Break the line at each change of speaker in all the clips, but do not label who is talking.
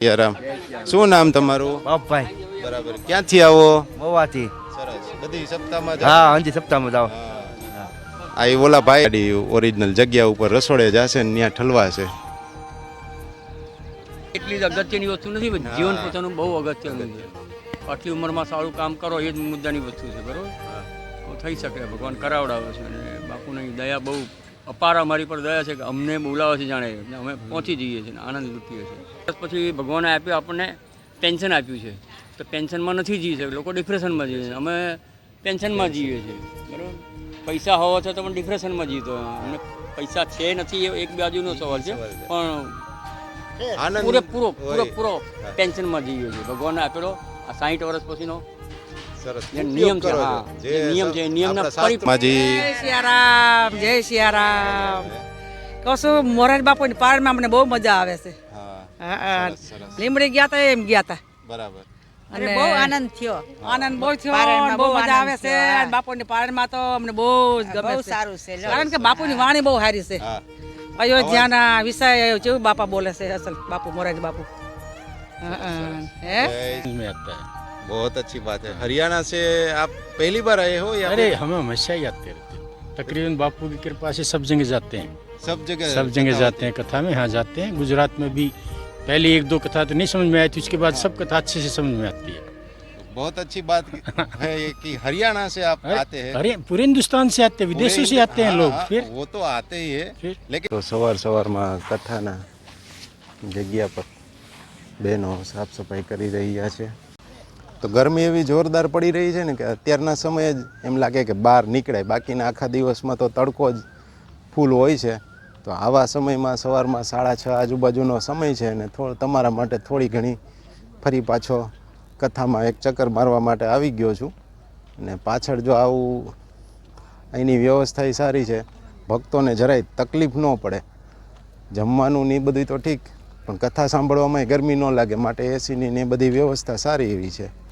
યારામ. શું નામ તમારું?
બાપભાઈ.
બરાબર. ક્યાંથી આવો?
મોવાથી.
સરસ. બધી સપ્તાહમાં
હા અંજી સપ્તાહમાં જાઓ
આ એ ઓલા ભાઈ ઓરિજિનલ જગ્યા ઉપર રસોડે જશે ને ત્યાં ઠલવા છે.
એટલી જ અગત્યની વસ્તુ નથી પણ જીવન પોતાનું બહુ અગત્યનું છે. આટલી ઉંમરમાં સારું કામ કરો એ જ મુદ્દાની વસ્તુ છે બરોબર? તો થઈ શકે ભગવાન કરાવડાવે છે અને બાપુની દયા બહુ અપાર અમારી પર દયા છે કે અમને બોલાવે છે જાણે. અમે પહોંચી જઈએ છીએ આનંદ લૂંટીએ છીએ. પછી ભગવાને આપ્યું આપણને પેન્શન આપ્યું છે. તો પેન્શનમાં નથી જીવી શકે લોકો ડિપ્રેશનમાં જીવે છે. અમે પેન્શનમાં જીવીએ છીએ. બરાબર? પૈસા હોવા છતાં પણ ડિપ્રેશનમાં જીવતો અમને પૈસા છે નથી એ એક બાજુનો સવાલ છે. પણ
આનંદ
પૂરેપૂરો. પૂરેપૂરો ટેન્શનમાં જીવીએ છીએ. ભગવાને આપેલો આ સાઠ વર્ષ પછીનો
બહુ મજા આવે છે. લીમડી ગયા એમ ગયા તા.
બરાબર.
અને
બહુ આનંદ થયો.
આનંદ બહુ થયો બહુ મજા આવે છે. બાપુની પાળમાં તો અમને બહુ જ ગમે
સારું છે
કારણ કે બાપુની વાણી બહુ સારી છે. અયોધ્યાના વિષય કેવું બાપા બોલે છે અસલ બાપુ મોરારી બાપુ. હે
बहुत अच्छी बात है हरियाणा से आप पहली बार आए हो या
अरे हमें हमेशा ही आते रहते हैं तकरीबन बापू की कृपा से सब जगह जाते हैं
सब जगह
सब जगह
कथा
जाते हैं कथा में यहाँ जाते हैं गुजरात में भी पहले एक दो कथा तो नहीं समझ में आई थी उसके बाद सब कथा अच्छे से समझ में आती है
होती। बहुत अच्छी बात है ये कि हरियाणा से आप आते हैं
अरे पूरे हिंदुस्तान से आते हैं विदेशों से आते हैं
हाँ,
लोग
हाँ,
फिर
वो तो आते ही है
फिर
लेकिन તો સવાર સવારમાં કથાના જગ્યા પર બહેનો સાફ સફાઈ કરી રહ્યા છે તો ગરમી એવી જોરદાર પડી રહી છે ને કે અત્યારના સમયે જ એમ લાગે કે બહાર નીકળાય. બાકીના આખા દિવસમાં તો તડકો જ ફૂલ હોય છે. તો આવા સમયમાં સવારમાં સાડા છ આજુબાજુનો સમય છે અને થોડો, તમારા માટે થોડી ઘણી ફરી પાછો કથામાં એક ચક્કર મારવા માટે આવી ગયો છું. અને પાછળ જો આવું, અહીંની વ્યવસ્થા એ સારી છે. ભક્તોને જરાય તકલીફ ન પડે. જમવાનું ને બધું તો ઠીક, પણ કથા સાંભળવામાં ગરમી ન લાગે. માટે એસીની ને બધી વ્યવસ્થા સારી એવી છે.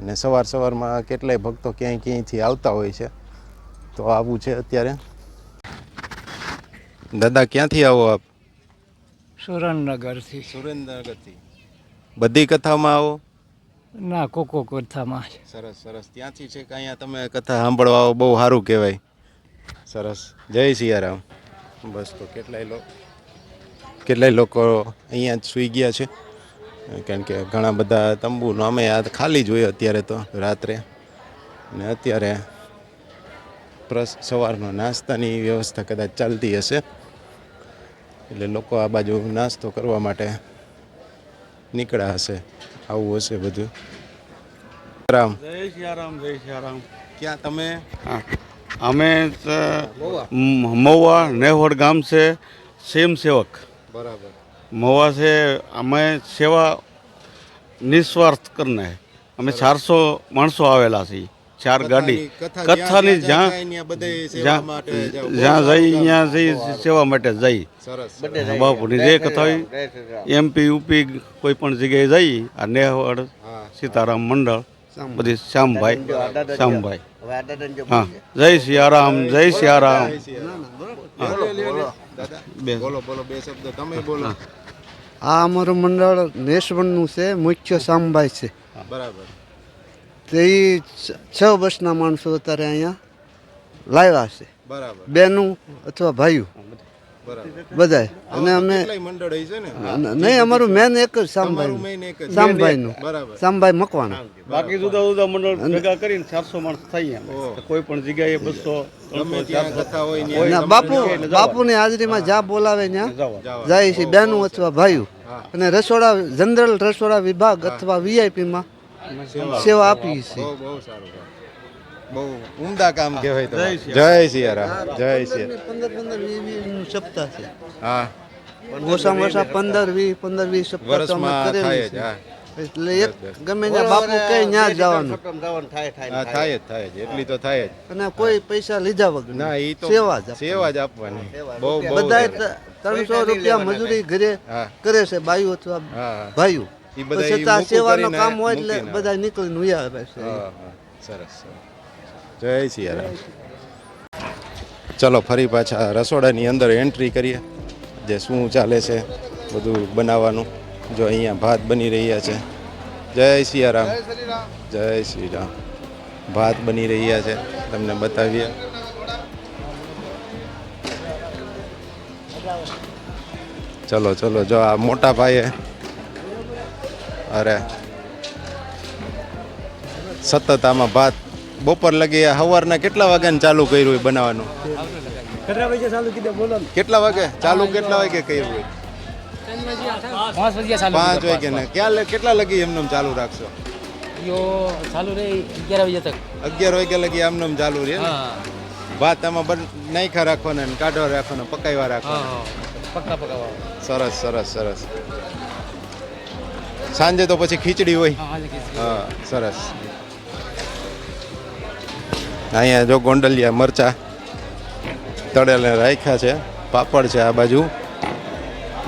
અને સવાર સવારમાં કેટલાય ભક્તો ક્યાંય ક્યાંયથી આવતા હોય છે તો આવું છે અત્યારે. દાદા ક્યાંથી આવો આપ?
સુરેન્દ્રનગરથી.
સુરેન્દ્રનગરથી. બધી કથામાં આવો?
ના કોકો કથામાં
સરસ સરસ. ત્યાંથી છે કે અહીંયા તમે કથા સાંભળવા આવો બહુ સારું કહેવાય. સરસ. જય સિયારામ. બસ તો કેટલાય લોકો કેટલાય લોકો અહીંયા જ સૂઈ ગયા છે. કારણ કે ઘણા બધા તંબુનો અમે આ ખાલી જોઈએ અત્યારે તો રાત્રે. ને અત્યારે પ્રસ સવારનો નાસ્તાની વ્યવસ્થા કદાચ ચાલતી હશે. એટલે લોકો આ બાજુ નાસ્તો કરવા માટે નીકળ્યા હશે. આવું હશે બધું. રામ.
જય સિયારામ જય સિયારામ.
ક્યાં તમે?
અમે મહુવા નેહોડ ગામ છે સેમ સેવક
બરાબર.
મહુવા છે અમે સેવા નિસ્વાર્થ કરને અમે ચારસો માણસો આવેલા છીએ ચાર ગાડી. કથાની જ્યાં જ્યાં જ્યાં જઈ ત્યાં જઈ સેવા માટે જઈ. બાપુની જે કથા હોય એમપી યુપી કોઈ પણ જગ્યાએ જઈ આ નેહવડ સીતારામ મંડળ બધી શ્યામભાઈ શ્યામભાઈ. હા. જય સિયારામ જય સિયારામ. બે.
બોલો બોલો. બે શબ્દ તમે બોલો.
આ અમારું મંડળ નેસવણનું છે મુખ્ય સામભાઈ છે.
બરાબર.
તે છ- વર્ષના માણસો અત્યારે અહીંયા લાવ્યા છે.
બરાબર.
બેનું અથવા ભાઈઓ બધાય. અને અમે નહીં અમારું મેન એક જ સામભાઈ. સામભાઈનું. સામભાઈ મકવાના
બાકી જુદા જુદા મંડળ ભેગા કરીને ચારસો માણસ થઈએ કોઈ પણ જગ્યાએ બસો
બાપુ બાપુની હાજરીમાં જ્યાં બોલાવે ત્યાં જાય છે બેનું અથવા ભાઈઓ અને રસોડા જનરલ રસોડા વિભાગ અથવા વીઆઈપીમાં સેવા. આપી છે.
બહુ બહુ સારું બહુ ઉમદા કામ કહેવાય તો. જય સિયારામ જય સિયા
પંદર પંદર વીસ સપ્તાહ છે.
હા.
ઓછામાં ઓછા પંદર વીસ પંદર વીસ સપ્તાહ તો અમે
વર્ષમાં
કરેલું
થાય
છે. એટલે એક ગમે ત્યાં બાપુ કઈ ન્યા જવાનું.
હા થાય. જ થાય જ. એટલી તો થાય જ.
અને કોઈ પૈસા લીધા વગર
ના એ તો
સેવા જ આપવાની.
સેવા જ આપવાની. બહુ
બધા ત્રણસો રૂપિયા મજૂરી ઘરે કરે છે બાયુ અથવા. ભાઈઓ
મૂકું
સેવાનું કામ હોય એટલે બધા નીકળીને ઉયા આવે છે.
હા હા. સરસ સરસ. જય સિયારામ. ચલો ફરી પાછા રસોડાની અંદર એન્ટ્રી કરીએ જે શું ચાલે છે બધું બનાવવાનું. જો અહીંયા ભાત બની રહ્યા છે. જય સિયારામ. જય શ્રી રામ. ભાત બની રહ્યા છે. તમને બતાવીએ. ચલો ચલો જો આ મોટા ભાઈએ અરે સતત આમાં ભાત બપોર લગી સવારના કેટલા વાગ્યાને ચાલુ કર્યું બનાવવાનું? કેટલા વાગે ચાલુ કેટલા વાગે? કર્યું
પાંચ
વાગે ને ક્યાં કેટલા લગી એમને ચાલુ રાખશો?
ચાલુ રહે અગિયાર વાગ્યા તક.
અગિયાર વાગ્યા લગી એમને ચાલુ રહે ભાત આમાં નાખ્યા રાખવાના કાઢવા રાખવાના પકાવવા રાખવાના.
પક્કા પકાવા
સરસ સરસ સરસ. સાંજે તો પછી ખીચડી હોય. હા સરસ. અહીંયા જો ગોંડલિયા મરચા તળેલા રાખ્યા છે પાપડ છે આ બાજુ.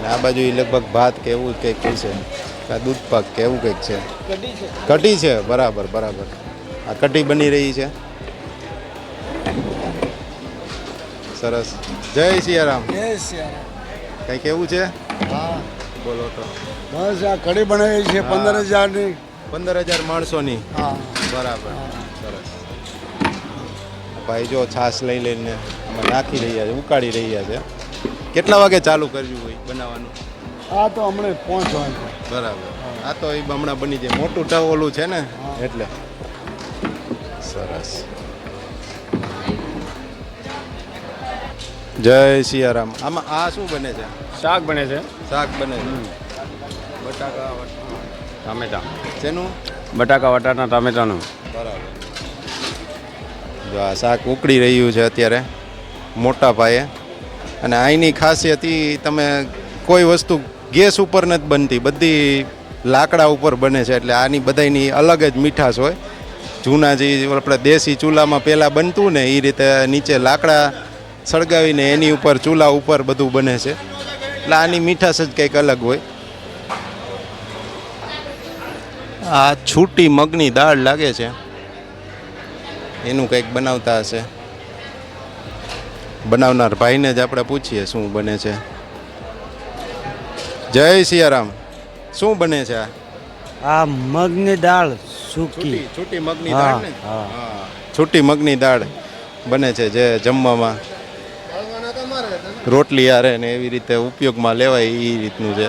ને આ બાજુ એ લગભગ ભાત કે એવું કંઈક છે. આ દૂધ પાક કે એવું કંઈક છે. કઢી છે. બરાબર બરાબર. આ કઢી બની રહી છે. સરસ. જય સિયારામ. કંઈક એવું છે? હા. બોલો તો.
બસ આ કડી બનાવી છે પંદર હજારની
પંદર હજાર માણસોની બરાબર. સરસ. ભાઈ જો છાશ લઈ લઈને નાખી રહ્યા છે ઉકાળી રહ્યા છે. કેટલા વાગે ચાલુ કરવું હોય બનાવવાનું?
આ તો હમણાં પહોંચવાનું
બરાબર. આ તો એ હમણાં બની જાય. મોટું ઓલું છે ને? એટલે. સરસ. જય સિયારામ. આમાં આ શું બને છે?
શાક બને છે.
શાક બને છે.
બટાકા ટામેટા.
શેનું?
બટાકા વટાણા ટામેટાનું.
બરાબર. જો આ શાક ઉકળી રહ્યું છે અત્યારે મોટા પાયે. અને અહીંની ખાસિયત એ તમે કોઈ વસ્તુ ગેસ ઉપર નથી બનતી. બધી લાકડા ઉપર બને છે. એટલે આની બધાની અલગ જ મીઠાશ હોય. જૂના જે આપણે દેશી ચૂલામાં પહેલાં બનતું ને એ રીતે નીચે લાકડા સળગાવીને એની ઉપર ચૂલા ઉપર બધું બને છે. એટલે આની મીઠાશ જ કંઈક અલગ હોય. આ છૂટી મગની દાળ લાગે છે. એનું કંઈક બનાવતા હશે. બનાવનાર ભાઈને જ આપણે પૂછીએ શું બને છે. જય સિયારામ. શું બને છે આ?
મગની દાળ સૂકી.
છૂટી મગની દાળ છૂટી મગની દાળ બને છે જે જમવામાં. રોટલી આરે ને એવી રીતે ઉપયોગમાં લેવાય એ રીતનું છે.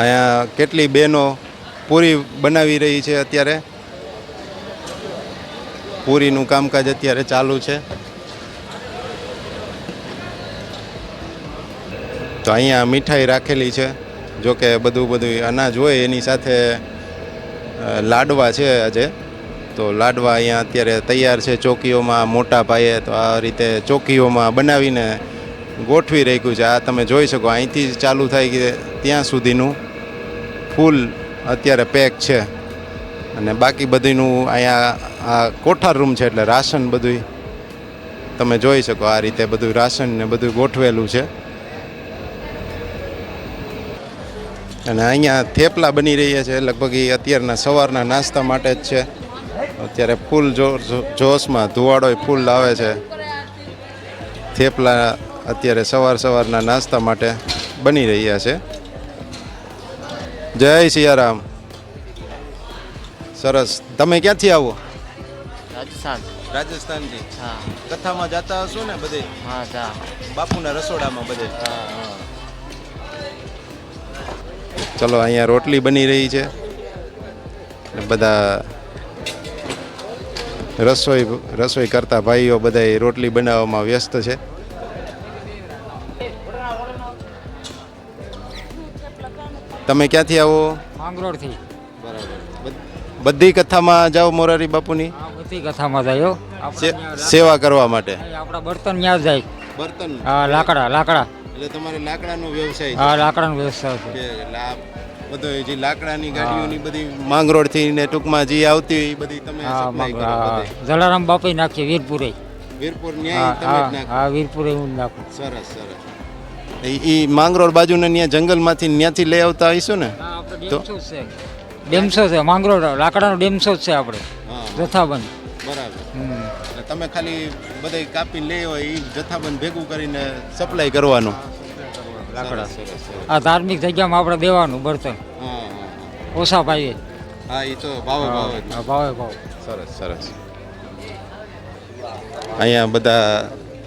અહીંયા કેટલી બહેનો પૂરી બનાવી રહી છે અત્યારે. પૂરીનું કામકાજ અત્યારે ચાલુ છે. તો અહીંયા મીઠાઈ રાખેલી છે. જો કે બધું બધું અનાજ હોય એની સાથે લાડવા છે આજે. તો લાડવા અહીંયા અત્યારે તૈયાર છે ચોકીઓમાં, મોટા પાયે તો આ રીતે ચોકીઓમાં બનાવીને ગોઠવી રાખ્યું છે. આ તમે જોઈ શકો, અહીંથી ચાલુ થાય કે ત્યાં સુધીનું ફૂલ અત્યારે પેક છે. અને બાકી બધીનું અહીંયા આ કોઠાર રૂમ છે એટલે રાશન બધું તમે જોઈ શકો, આ રીતે બધું રાશન ને બધું ગોઠવેલું છે. અને અહીંયા થેપલા બની રહ્યા છે, લગભગ એ અત્યારના સવારના નાસ્તા માટે જ છે. અત્યારે ફૂલ જોશમાં ધુવાડો ફૂલ લાવે છે. થેપલા અત્યારે સવાર સવારના નાસ્તા માટે બની રહ્યા છે. જય સિયારામ. સરસ. તમે ક્યાંથી આવો?
રાજસ્થાન.
રાજસ્થાનથી?
હા.
કથામાં જતા હશો ને બધે?
હા જા.
બાપુના રસોડામાં બધે? ચલો અહીંયા રોટલી બની રહી છે. બધા રસોઈ રસોઈ કરતા ભાઈઓ બધા રોટલી બનાવવામાં વ્યસ્ત છે. તમે ક્યાંથી આવો?
માંગરોળથી.
બધી કથામાં જાઓ મોરારી બાપુની?
બધી કથામાં જાય.
સેવા કરવા માટે.
આપણા બર્તન ન્યા જાય.
બર્તન?
હા લાકડા લાકડા.
એટલે તમારે લાકડાનો વ્યવસાય
હા લાકડાનો વ્યવસાય છે.
બધો જે લાકડાની ગાડીઓની બધી માંગરોળથી ને ટૂંકમાં જે આવતી હોય એ બધી તમે સપ્લાય કરો બધે.
જલારામ બાપે નાખીએ વીરપુરે
વીરપુર ન્યાય તમે જ નાખો.
હા વીરપુરે હું જ નાખું.
સરસ સરસ. એ માંગરોળ બાજુના ત્યાં જંગલમાંથી ત્યાંથી લઈ આવતા આવીશું ને?
હા આપણે? ડેમસો છે. ડેમસો છે માંગરોળ. લાકડાનો ડેમસો જ છે આપણે.
હા
જથ્થાબંધ.
બરાબર.
હમ.
એટલે તમે ખાલી બધે કાપીને લઈ હોય એ જથ્થાબંધ ભેગું કરીને સપ્લાય કરવાનું.
લાકડા. આ ધાર્મિક જગ્યામાં આપણે દેવાનું બર્તન. ઓછા ભાઈએ
હા એ તો ભાવે ભાવે.
ભાવે ભાવ.
સરસ સરસ. અહીંયા બધા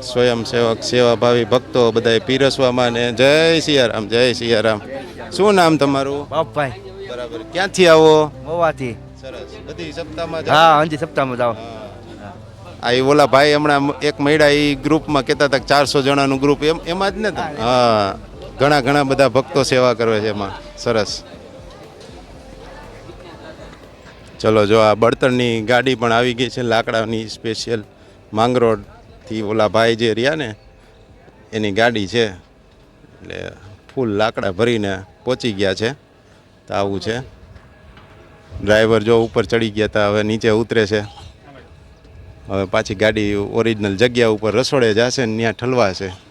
સ્વયંસેવક સેવાભાવી ભક્તો બધા પીરસવામાં ને જય સિયારામ જય સિયારામ. શું નામ તમારું?
બાપભાઈ.
બરાબર. ક્યાંથી આવો?
મોવાથી.
સરસ. બધી સપ્તાહમાં?
હા અંજી સપ્તાહમાં જાઓ.
આ ઈ ઓલા ભાઈ હમણાં એક મહિડા એ ગ્રુપમાં કહેતા હતા ચારસો જણાનું ગ્રુપ એમ એમાં જ ને હા. ઘણા ઘણા બધા ભક્તો સેવા કરે છે એમાં. સરસ. ચલો, જો આ બળતણની ગાડી પણ આવી ગઈ છે, લાકડાની સ્પેશિયલ માંગરોળથી ઓલા ભાઈ જે રહ્યા ને, એની ગાડી છે. એટલે ફૂલ લાકડા ભરીને પહોંચી ગયા છે. તો આવું છે. ડ્રાઈવર જો ઉપર ચડી ગયા હતા હવે નીચે ઉતરે છે. હવે પાછી ગાડી ઓરિજિનલ જગ્યા ઉપર રસોડે જશે ને ત્યાં ઠલવાશે.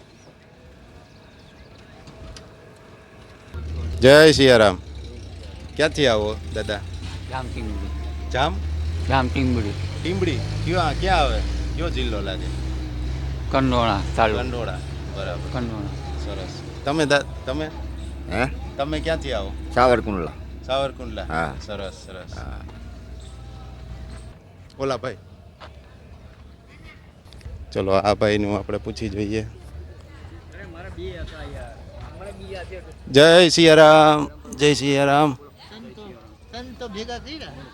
જય સિયારામ. ક્યાંથી આવો દાદા?
જામ ટીંગડી
જામ?
જામ ટીંગડી
ટીમડી ક્યાં ક્યાં આવે? કયો જિલ્લો લાગે?
કંડોળા તાલુકો.
કંડોળા. બરાબર.
કંડોળા.
સરસ. તમે તમે?
હે?
તમે ક્યાંથી આવો?
સાવરકુંડલા.
સાવરકુંડલા.
હા.
સરસ સરસ. ઓલા ભાઈ. ચલો આ ભાઈનું આપણે પૂછી જોઈએ. જય સિયારામ જય સિયારામ.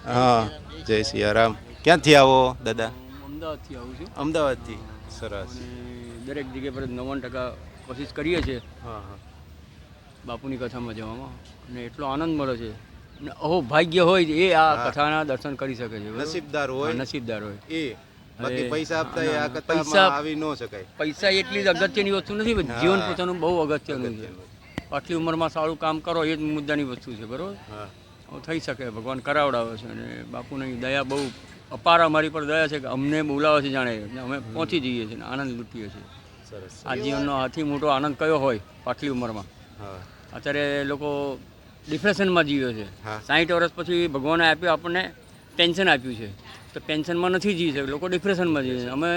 હા જય સિયારામ. ક્યાંથી આવો દાદા?
અમદાવાદથી આવું છું.
અમદાવાદથી? સરસ.
દરેક જગ્યાએ પર નવ્વાણું ટકા કોશિશ કરીએ છીએ.
હા હા.
બાપુની કથામાં જવામાં. અને એટલો આનંદ મળે છે. અને અહો ભાગ્ય હોય એ આ કથાના દર્શન કરી શકે છે.
નસીબદાર હોય
નસીબદાર હોય.
એ. બાકી પૈસા આપતા એ આ
પૈસા-
આવી ન શકાય.
પૈસા એટલી જ અગત્યની વસ્તુ નથી પણ જીવન પોતાનું બહુ અગત્યનું છે. આટલી ઉંમરમાં સારું કામ કરો એ જ મુદ્દાની વસ્તુ છે બરોબર? થઈ શકે ભગવાન કરાવડાવે છે અને બાપુની દયા બહુ અપાર અમારી પર દયા છે કે અમને બોલાવે છે જાણે અમે પહોંચી જઈએ છીએ આનંદ લૂંટીએ છીએ. આ જીવનનો હાથી મોટો આનંદ કયો હોય આટલી ઉંમરમાં? અત્યારે લોકો ડિપ્રેશનમાં જીવે છે. સાહીઠ વર્ષ પછી ભગવાને આપ્યું આપણને ટેન્શન આપ્યું છે. તો પેન્શનમાં નથી જીવી શકે લોકો ડિપ્રેશનમાં જીવે છે. અમે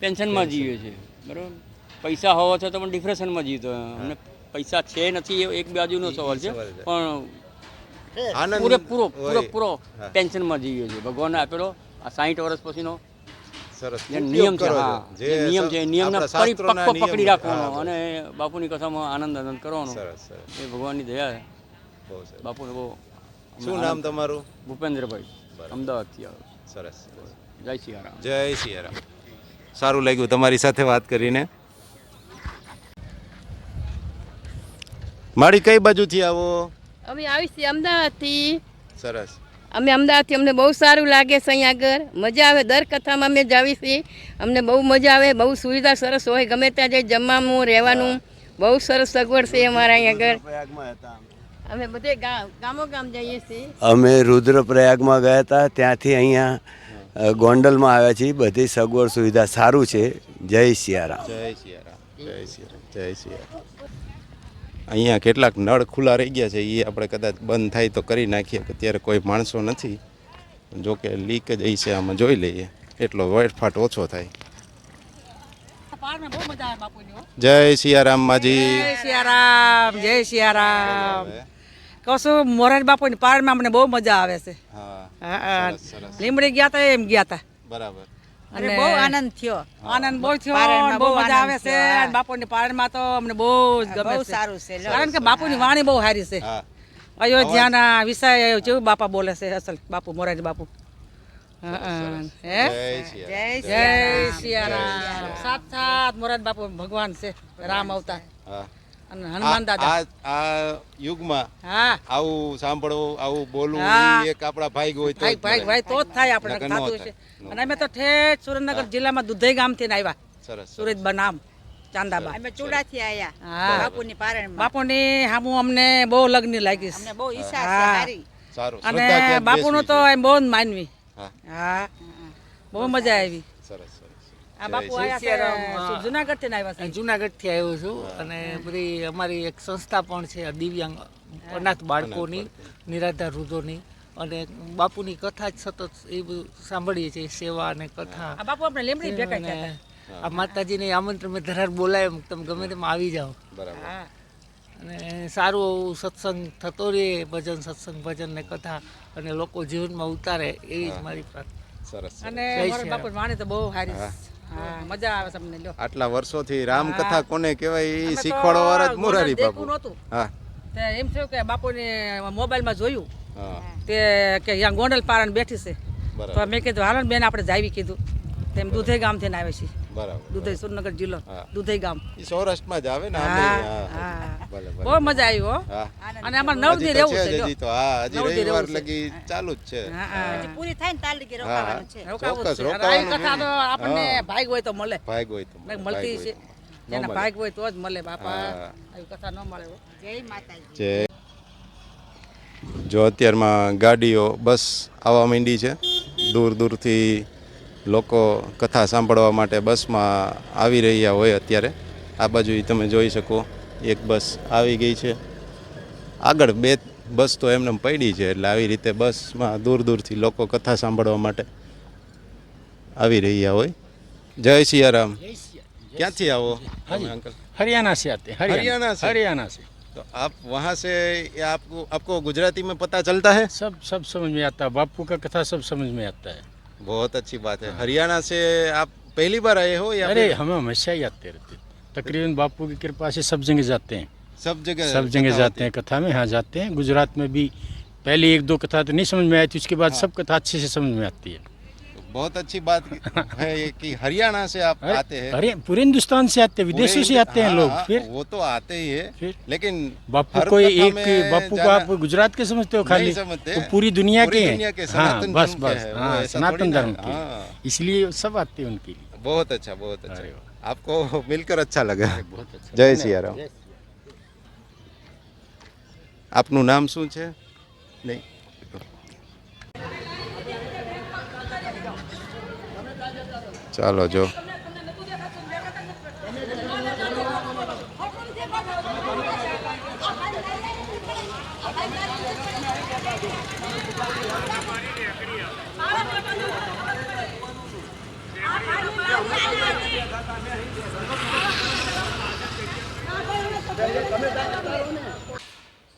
પેન્શનમાં જીવીએ છીએ. બરાબર? પૈસા હોવા છતાં પણ ડિપ્રેશનમાં જીવતો અમને પૈસા છે નથી એ એક બાજુનો સવાલ છે. પણ પૂરેપૂરો પૂરેપૂરો પેન્શનમાં જીવીએ છીએ. ભગવાને આપેલો આ સાઠ વર્ષ પછીનો
સરસ.
નિયમ છે હા.
જે
જે નિયમ છે નિયમના પરિપક્વ પકડી રાખવાનો અને બાપુની કથામાં આનંદ આનંદ કરવાનો.
સરસ
એ ભગવાનની દયા છે. બાપુને બહુ
શું નામ તમારું?
ભૂપેન્દ્રભાઈ. અમદાવાદથી આવે.
સરસ.
જય સિયારામ.
જય સિયારામ. સારું લાગ્યું તમારી સાથે વાત કરીને. મારી કઈ બાજુથી આવો?
અમે આવી છીએ અમદાવાદથી.
સરસ.
અમે અમદાવાદથી અમને બહુ સારું લાગે છે અહીંયા આગળ. મજા આવે દર કથામાં અમે જાવી છીએ. અમને બહુ મજા આવે બહુ સુવિધા સરસ હોય. ગમે ત્યાં જઈ જમવાનું રહેવાનું. બહુ સરસ સગવડ છે અમારા અહીંયા આગળ. અમે બધે ગામો ગામ જઈએ છીએ.
અમે રુદ્રપ્રયાગમાં ગયા હતા ત્યાંથી અહીંયા ગોંડલમાં આવ્યા છીએ. બધી સગવડ સુવિધા સારું છે. જય સિયારામ.
જય સિયારામ. જય સિયારામ. જય સિયારામ. અહીંયા કેટલાક નળ ખુલ્લા રહી ગયા છે. એ આપણે કદાચ બંધ થાય તો કરી નાખીએ અત્યારે કોઈ માણસો નથી. જો કે લીક જ છે આમાં જોઈ લઈએ. એટલો વેટફાટ ઓછો થાય.
પારમાં બહુ મજા આવે બાપુની હો.
જય સિયારામ માજી.
જય સિયારામ જય સિયારામ. કહું બાપુ ની બાપુની પારમાં મને બહુ મજા આવે છે. લીમડી ગયા તા એમ ગયા તા.
બરાબર.
અને
બહુ આનંદ થયો.
આનંદ બહુ થયો બહુ
બહુ
મજા આવે છે.
બાપુ
ની બાપુની પારણમાં તો અમને બહુ જ ગમે
બહુ
છે.
સારું છે
કારણ કે બાપુની વાણી બહુ સારી છે. અયોધ્યાના વિષય જેવું બાપા બોલે છે અસલ બાપુ મોરારી બાપુ. હા, હા. હે?
જય સિયારામ
સાત સાત મોરારી બાપુ ભગવાન છે. રામ અવતાર.
હા.
અને હનુમાન દાદા.
આ આ યુગમાં
હા.
આવું સાંભળવું આવું બોલવું એક આપણા ભાઈ હોય તો
ભાઈ ભાઈ. ભાઈ તો જ થાય આપણે થતું છે અને અમે તો ઠેઠ સુરેન્દ્રનગર જિલ્લામાં દુધઈ ગામથી આવ્યા.
સરસ
સુરત બનામ ચાંદાબા
અમે ચુડાથી આયા.
હા.
બાપુની પારણ
બાપુની હામું અમને બહુ લગ્ન લાગી
અમને બહુ ઈચ્છા છે સારી
સારું.
અને બાપુનો તો એમ બહુ માનવી.
હા.
બહુ મજા આવી. આ બાપુ આયા જુનાગઢથી આવ્યા છે?
જુનાગઢથી આવ્યો છું અને બધી અમારી એક સંસ્થા પણ છે દિવ્યાંગ અનાથ બાળકોની નિરાધાર વૃદ્ધોની. અને બાપુની કથા જ સતત એ બધું સાંભળીએ છીએ સેવા અને કથા.
બાપુ આપણે લીમડી ભેગા થયા
આ માતાજીને આમંત્રણ મેં ધરાર બોલાય તમે ગમે તેમ આવી જાઓ.
બરાબર.
હા.
અને સારું એવું સત્સંગ થતો રહે ભજન સત્સંગ ભજન ને કથા અને લોકો જીવનમાં ઉતારે એવી જ મારી પ્રાર્થના.
સરસ
અને બાપુ વાણી તો બહુ સારી મજા આવે તમને લ્યો.
આટલા વર્ષોથી રામકથા કોને કહેવાય? એ
અમે
વાળા જ મોરારી બાપુ.
નહોતું.
હા.
તે એમ થયું કે બાપુને મોબાઈલમાં જોયું.
હા.
તે કે અહીંયા ગોંડલ પારણ બેઠી છે. તો મેં કીધું હાલો બેન આપણે જાવી કીધું. તેમ દુધઈ ગામ થઈને આવે છે.
બરાબર
દુધઈ સુરનગર જિલ્લો. દુધઈ ગામ.
એ સૌરાષ્ટ્રમાં જ આવે ને
બહુ મજા આવી હો. અને અમાર નવ દી રહેવું
છે. હજી તો હા હજી રવિવાર લગી ચાલુ જ છે.
પૂરી થાય ને તાલ લગી
રોકાવાનું છે.
રોકાવું
ચોક્કસ
છે.
રોકાવાનું
કથા તો આપણને. ભાગ હોય તો મળે.
ભાગ હોય તો
મળતી છે. જેના ભાગ હોય તો જ મળે બાપા. આવી કથા ન મળે જય માતાજી.
જે જો અત્યારમાં ગાડીઓ બસ આવવા માંડી છે. દૂર દૂરથી લોકો કથા સાંભળવા માટે બસમાં આવી રહ્યા હોય અત્યારે આ બાજુ ઈ તમે જોઈ શકો એક બસ આવી ગઈ છે આગળ બે બસ તો એમને એમ પડી છે એટલે આવી રીતે બસમાં દૂર દૂરથી લોકો કથા સાંભળવા માટે આવી રહ્યા હોય જય સિયારામ ક્યાંથી આવો તમે અંકલ
हरियाणा से आते हैं
हरियाणा से?
हरियाणा से
तो आप वहाँ से ये आपको आपको गुजराती में पता चलता है
सब सब समझ में आता है बापू का कथा सब समझ में आता है
बहुत अच्छी बात है। हरियाणा से आप पहली बार आए हो या
अरे हम हमेशा ही आते रहते हैं। तकरीबन बापू की कृपा से सब जगह जाते हैं।
सब जगह
सब जगह जाते हैं कथा में यहाँ जाते हैं। गुजरात में भी पहले एक दो कथा तो नहीं समझ में आई थी उसके बाद सब कथा अच्छे से समझ में आती है।
बहुत अच्छी बात है ये कि हरियाणा से आप
अरे
आते हैं
अरे पूरे हिंदुस्तान से आते हैं विदेशों से
पूरे
आते हैं
हाँ,
लोग
हाँ,
फिर
वो तो आते ही है
फिर?
लेकिन
बापू
हर
को
कथा
एक
में
बापू को
जाना-
आप गुजरात के समझते हो खाली
नहीं समझते।
वो पूरी दुनिया
पूरी
के हैं
दुनिया के
हाँ
सनातन
बस
धर्म के
बस
हैं, वो
हाँ
ऐसा
सनातन
थोड़ी ना
धर्म
है।
के
हाँ।
इसलिए सब आते हैं उनके लिए
बहुत अच्छा बहुत अच्छा
अरे
आपको मिलकर अच्छा लगा
बहुत अच्छा
જય સિયારામ આપનું નામ શું છે નહીં ચાલો જો.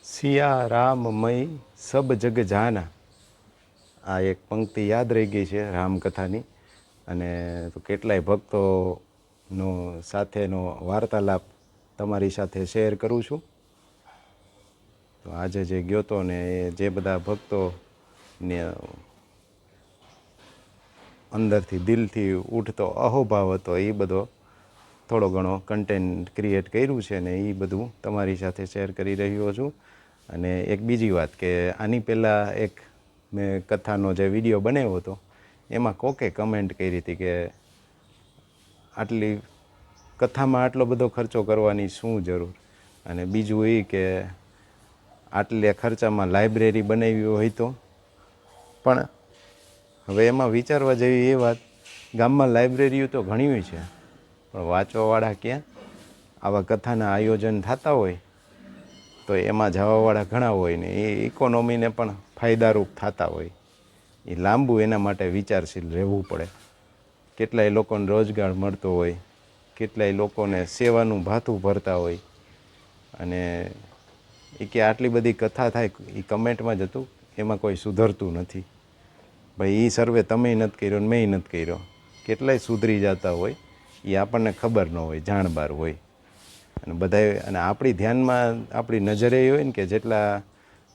સિયા રામમય સબ જગ જાના. આ એક પંક્તિ યાદ રહી ગઈ છે રામકથાની. અને કેટલાય ભક્તોનો સાથેનો વાર્તાલાપ તમારી સાથે શેર કરું છું. તો આજે જે ગયો હતો ને એ જે બધા ભક્તોને અંદરથી દિલથી ઉઠતો અહોભાવ હતો, એ બધો થોડો ઘણો કન્ટેન્ટ ક્રિએટ કર્યું છે ને એ બધું તમારી સાથે શેર કરી રહ્યો છું. અને એક બીજી વાત કે આની પહેલાં એક મેં કથાનો જે વીડિયો બનાવ્યો હતો એમાં કોકે કમેન્ટ કરી હતી કે આટલી કથામાં આટલો બધો ખર્ચો કરવાની શું જરૂર? અને બીજું એ કે આટલે ખર્ચામાં લાઇબ્રેરી બનાવી હોય તો? પણ હવે એમાં વિચારવા જેવી એ વાત, ગામમાં લાઇબ્રેરીઓ તો ઘણી છે, પણ વાંચવાવાળા ક્યાં? આવા કથાના આયોજન થતા હોય તો એમાં જવાવાળા ઘણા હોય ને એ ઇકોનોમીને પણ ફાયદારૂપ થતા હોય. એ લાંબુ એના માટે વિચારશીલ રહેવું પડે. કેટલાય લોકોને રોજગાર મળતો હોય, કેટલાય લોકોને સેવાનું ભાથું ભરતા હોય. અને એ કે આટલી બધી કથા થાય, એ કમેન્ટમાં જ હતું, એમાં કોઈ સુધરતું નથી. ભાઈ એ સર્વે તમે નથી કર્યો ને મેં નથી કર્યો. કેટલાય સુધરી જતા હોય એ આપણને ખબર ન હોય, જાણબાર હોય. અને બધાય અને આપણી ધ્યાનમાં આપણી નજરે હોય ને કે જેટલા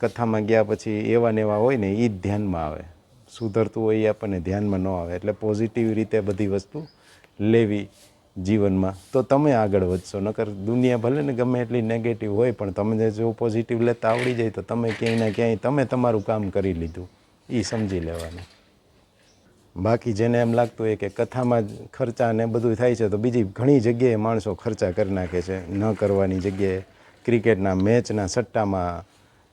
કથામાં ગયા પછી એવા ને એવા હોય ને એ જ ધ્યાનમાં આવે. સુધરતું હોય એ આપણને ધ્યાનમાં ન આવે. એટલે પોઝિટિવ રીતે બધી વસ્તુ લેવી જીવનમાં. તો તમે આગળ વધશો. નકર દુનિયા ભલે ને ગમે એટલી નેગેટિવ હોય, પણ તમને જો પોઝિટિવ લેતા આવડી જાય તો તમે ક્યાંય ને ક્યાંય તમે તમારું કામ કરી લીધું. એ સમજી લેવાનું. બાકી જેને એમ લાગતું હોય કે કથામાં જ ખર્ચા ને બધું થાય છે, તો બીજી ઘણી જગ્યાએ માણસો ખર્ચા કરી નાખે છે. ન કરવાની જગ્યાએ ક્રિકેટના મેચના સટ્ટામાં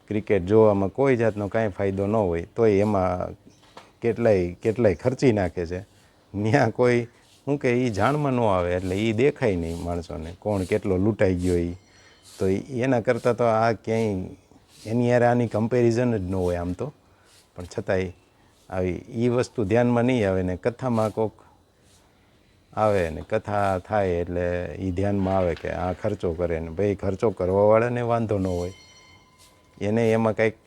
ક્રિકેટ જોવામાં કોઈ જાતનો કાંઈ ફાયદો ન હોય, તોય એમાં કેટલાય કેટલાય ખર્ચી નાખે છે. ત્યાં કોઈ શું કે એ જાણમાં ન આવે એટલે એ દેખાય નહીં માણસોને કોણ કેટલો લૂંટાઈ ગયો એ તો એના કરતાં તો આ ક્યાંય, એની યાર આની કમ્પેરિઝન જ ન હોય આમ તો. પણ છતાંય આવી એ વસ્તુ ધ્યાનમાં નહીં આવે ને કથામાં કોક આવે ને કથા થાય એટલે એ ધ્યાનમાં આવે કે આ ખર્ચો કરે ને, ભાઈ, ખર્ચો કરવાવાળાને વાંધો ન હોય. એને એમાં કંઈક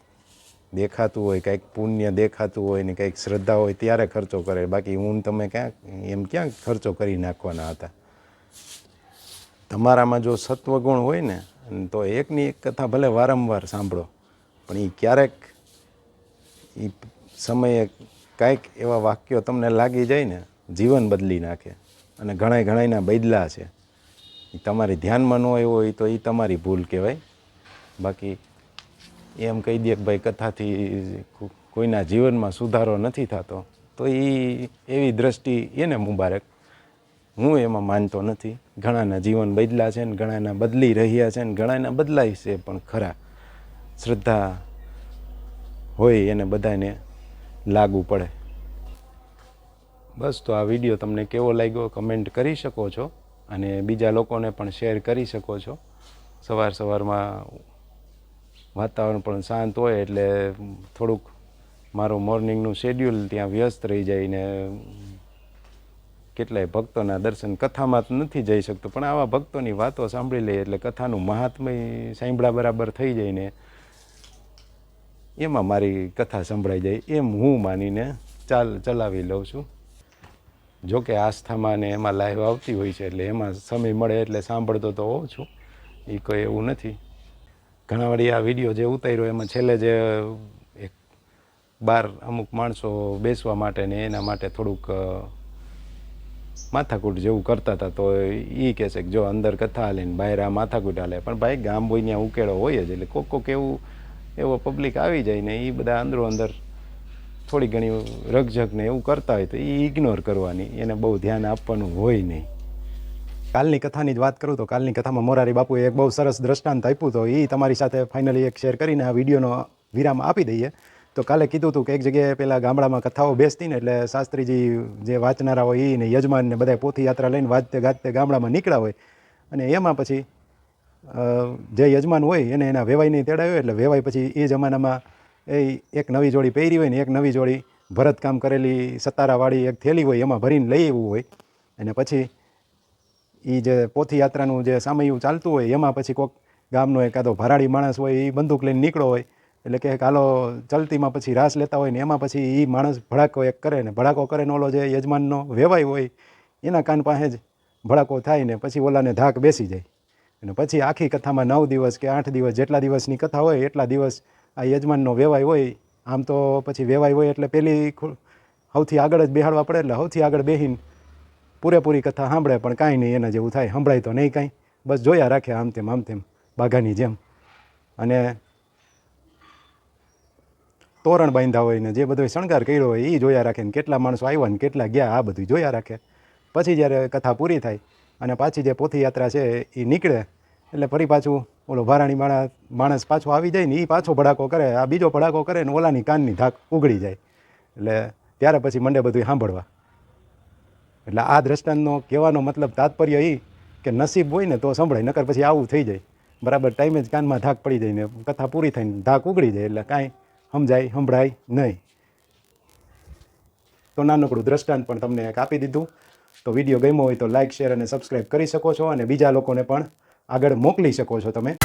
દેખાતું હોય, કંઈક પુણ્ય દેખાતું હોય ને કંઈક શ્રદ્ધા હોય ત્યારે ખર્ચો કરે. બાકી હું તમે ક્યાં એમ ક્યાં ખર્ચો કરી નાખવાના હતા. તમારામાં જો સત્વગુણ હોય ને, તો એકની એક કથા ભલે વારંવાર સાંભળો, પણ એ ક્યારેક એ સમયે કાંઈક એવા વાક્યો તમને લાગી જાય ને, જીવન બદલી નાખે અને ઘણાય ઘણાયના બદલા છે. તમારી ધ્યાનમાં ન હોય હોય તો એ તમારી ભૂલ કહેવાય. બાકી એમ કહી દે કે ભાઈ કથાથી કોઈના જીવનમાં સુધારો નથી થતો. તો એ એવી દ્રષ્ટિ એને મુબારક. હું એમાં માનતો નથી. ઘણાના જીવન બદલા છે ને ઘણાના બદલી રહ્યા છે ને ઘણાના બદલાય છે પણ ખરા. શ્રદ્ધા હોય એને બધાને લાગુ પડે. બસ તો આ વીડિયો તમને કેવો લાગ્યો કમેન્ટ કરી શકો છો અને બીજા લોકોને પણ શેર કરી શકો છો. સવાર સવારમાં વાતાવરણ પણ શાંત હોય એટલે થોડુંક મારું મોર્નિંગનું શેડ્યુલ ત્યાં વ્યસ્ત રહી જાય ને કેટલાય ભક્તોના દર્શન કથામાં તો નથી જઈ શકતો, પણ આવા ભક્તોની વાતો સાંભળી લઈએ એટલે કથાનું મહાત્મય સાંભળ્યા બરાબર થઈ જાય ને એમાં મારી કથા સંભળાઈ જાય એમ હું માનીને ચાલ ચલાવી લઉં છું. જોકે આસ્થામાં ને એમાં લાઈવ આવતી હોય છે એટલે એમાં સમય મળે એટલે સાંભળતો તો હોઉં છું એ કોઈ એવું નથી. ઘણા વાળી આ વીડિયો જે ઉતાર્યો, એમાં છેલ્લે જે એક બાર અમુક માણસો બેસવા માટે ને એના માટે થોડુંક માથાકૂટ જેવું કરતા હતા, તો એ કહે છે કે જો અંદર કથા હાલે ને બહાર આ માથાકૂટ હાલે. પણ ભાઈ ગામ હોય ત્યાં ઉકેળો હોય જ, એટલે કોક કોક એવું, એવો પબ્લિક આવી જાય ને એ બધા અંદરો અંદર થોડી ઘણી રગઝગ ને એવું કરતા હોય તો એ ઇગ્નોર કરવાની, એને બહુ ધ્યાન આપવાનું હોય નહીં. કાલની કથાની જ વાત કરું તો કાલની કથામાં મોરારી બાપુએ એક બહુ સરસ દ્રષ્ટાંત આપ્યું તો એ તમારી સાથે ફાઇનલી એક શેર કરીને આ વિડીયોનો વિરામ આપી દઈએ. તો કાલે કીધું હતું કે એક જગ્યાએ પેલા ગામડામાં કથાઓ બેસતી ને એટલે શાસ્ત્રીજી જે વાંચનારા હોય એને યજમાનને બધા પોથી યાત્રા લઈને વાંચતે ગાજતે ગામડામાં નીકળ્યા હોય. અને એમાં પછી જે યજમાન હોય એને એના વેવાઈને તેડાવ્યો એટલે વેવાઈ પછી એ જમાનામાં એ એક નવી જોડી પહેરી હોય ને એક નવી જોડી ભરતકામ કરેલી સતારાવાળી એક થેલી હોય એમાં ભરીને લઈ આવ્યું હોય. અને પછી એ જે પોથી યાત્રાનું જે સામયું ચાલતું હોય, એમાં પછી કોઈક ગામનો એકાદો ભરાડી માણસ હોય એ બંદૂક લઈને નીકળો હોય. એટલે કે હાલો, ચલતીમાં પછી રાસ લેતા હોય ને, એમાં પછી એ માણસ ભડાકો એક કરે ને, ભડાકો કરે ને, ઓલો જે યજમાનનો વેવાય હોય, એના કાન પાસે જ ભડાકો થાય ને, પછી ઓલાને ધાક બેસી જાય. અને પછી આખી કથામાં નવ દિવસ કે આઠ દિવસ જેટલા દિવસની કથા હોય, એટલા દિવસ આ યજમાનનો વેવાય હોય. આમ તો પછી વેવાય હોય એટલે પેલી સૌથી આગળ જ બેહાડવા પડે, એટલે સૌથી આગળ બેહીને પૂરેપૂરી કથા સાંભળે, પણ કાંઈ નહીં, એના જેવું થાય. સંભળાય તો નહીં કાંઈ. બસ જોયા રાખે આમ તેમ આમ તેમ, બાઘાની જેમ. અને તોરણ બાંધ્યા હોય ને જે બધો શણગાર કર્યો હોય એ જોયા રાખે ને કેટલા માણસો આવ્યા ને કેટલા ગયા, આ બધું જોયા રાખે. પછી જ્યારે કથા પૂરી થાય અને પાછી જે પોથી યાત્રા છે એ નીકળે, એટલે ફરી પાછું ઓલો ભારાણી માણસ માણસ પાછો આવી જાય ને એ પાછો ભડાકો કરે, આ બીજો ભડાકો કરે ને ઓલાની કાનની ધાક ઉગડી જાય. એટલે ત્યારે પછી મંડે બધું સાંભળવા. એટલે આ દ્રષ્ટાંતનો કહેવાનો મતલબ તાત્પર્ય એ કે નસીબ હોય ને તો સંભળાય, નકર પછી આવું થઈ જાય. બરાબર ટાઈમે જ કાનમાં ધાક પડી જાય ને કથા પૂરી થઈને ધાક ઉગડી જાય એટલે કાંઈ સમજાય, સંભળાય નહીં. તો નાનકડું દ્રષ્ટાંત પણ તમને એક આપી દીધું. તો વીડિયો ગમ્યો હોય તો લાઇક શેર અને સબસ્ક્રાઈબ કરી શકો છો અને બીજા લોકોને પણ આગળ મોકલી શકો છો તમે.